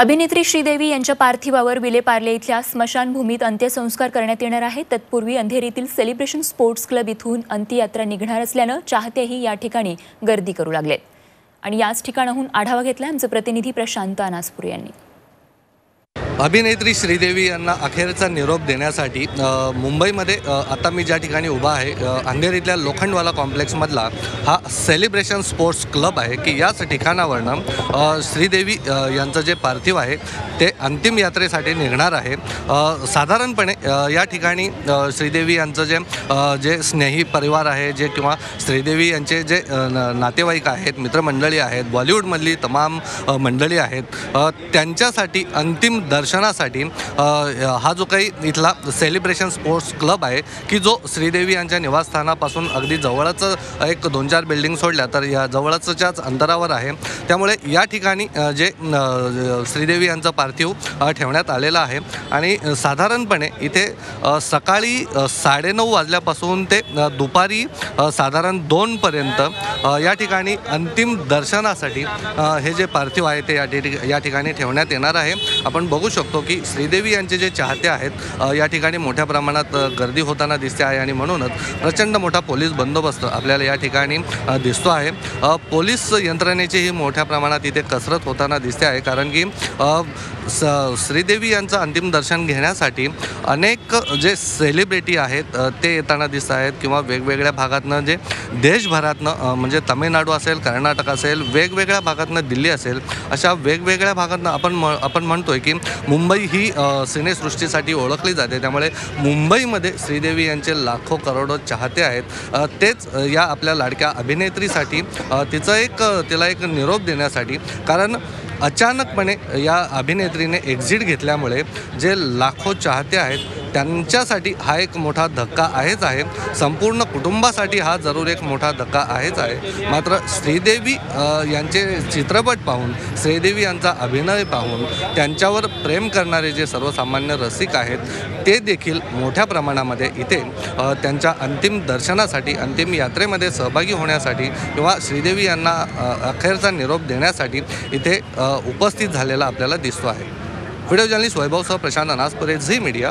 अभिनेत्री श्रीदेवी यांच्या पार्थिवावर विलेपार्ले इथल्या स्मशानभूमीत अंत्यसंस्कार करण्यात येणार आहेत. तत्पूर्वी अंधेरीतील सेलिब्रेशन स्पोर्ट्स क्लब इथून अंत्ययात्रा निघणार असल्यानं चाहतेही या ठिकाणी गर्दी करू लागलेत. आणि याच ठिकाणाहून आढावा घेतला आमचे प्रतिनिधी प्रशांत अनासपूर यांनी. अभिनेत्री श्रीदेवी यांना अखेरचा निरोप देण्यासाठी मुंबईमध्ये आता मी ज्या ठिकाणी उभा आहे अंधेरीतल्या लोखंडवाला कॉम्प्लेक्समधला हा सेलिब्रेशन स्पोर्ट्स क्लब आहे की याच ठिकाणावरनं श्रीदेवी यांचं जे पार्थिव आहे ते अंतिम यात्रेसाठी निघणार आहे. साधारणपणे या ठिकाणी श्रीदेवी यांचं जे जे स्नेही परिवार आहे जे किंवा श्रीदेवी यांचे जे न- नातेवाईक आहेत मित्रमंडळी आहेत बॉलिवूडमधली तमाम मंडळी आहेत त्यांच्यासाठी अंतिम दर्शनासाठी हा जो काही इथला सेलिब्रेशन स्पोर्ट्स क्लब आहे की जो श्रीदेवी यांच्या निवासस्थानापासून अगदी जवळच एक दोन चार बिल्डिंग सोडल्या तर या जवळचच्याच अंतरावर आहे. त्यामुळे या ठिकाणी जे श्रीदेवी यांचं पार्थिव ठेवण्यात आलेलं आहे. आणि साधारणपणे इथे सकाळी साडेनऊ वाजल्यापासून ते दुपारी साधारण दोनपर्यंत या ठिकाणी अंतिम दर्शनासाठी हे जे पार्थिव आहे ते या ठिक या ठिकाणी ठेवण्यात येणार आहे. आपण बघू शकतो शकतो की श्रीदेवी यांचे जे चाहते आहेत या ठिकाणी मोठ्या प्रमाणात गर्दी होताना दिसते आहे आणि म्हणूनच प्रचंड मोठा पोलीस बंदोबस्त आपल्याला या ठिकाणी दिसतो आहे. पोलीस यंत्रणेचीही मोठ्या प्रमाणात इथे कसरत होताना दिसते आहे कारण की स श्रीदेवी यांचं अंतिम दर्शन घेण्यासाठी अनेक जे सेलिब्रिटी आहेत ते येताना दिसत आहेत किंवा वेगवेगळ्या भागातनं जे देशभरातनं म्हणजे तामिळनाडू असेल कर्नाटक असेल वेगवेगळ्या भागातनं दिल्ली असेल अशा वेगवेगळ्या भागातनं आपण म आपण म्हणतोय की मुंबई ही सिनेसृष्टीसाठी ओळखली जाते. त्यामुळे मुंबईमध्ये श्रीदेवी यांचे लाखो करोडो चाहते आहेत. तेच या आपल्या लाडक्या अभिनेत्रीसाठी तिचं एक तिला एक निरोप देण्यासाठी. कारण अचानकपणे या अभिनेत्रीने एक्झिट घेतल्यामुळे जे लाखो चाहते आहेत त्यांच्यासाठी हा एक मोठा धक्का आहेच आहे. संपूर्ण कुटुंबासाठी हा जरूर एक मोठा धक्का आहेच आहे. मात्र श्रीदेवी यांचे चित्रपट पाहून श्रीदेवी यांचा अभिनय पाहून त्यांच्यावर प्रेम करणारे जे सर्वसामान्य रसिक आहेत ते देखील मोठ्या प्रमाणामध्ये इथे त्यांच्या अंतिम दर्शनासाठी अंतिम यात्रेमध्ये सहभागी होण्यासाठी किंवा श्रीदेवी यांना अखेरचा निरोप देण्यासाठी इथे उपस्थित झालेला आपल्याला दिसतो आहे. Video journalist वैभवसह Prashant Anaspure Zee media.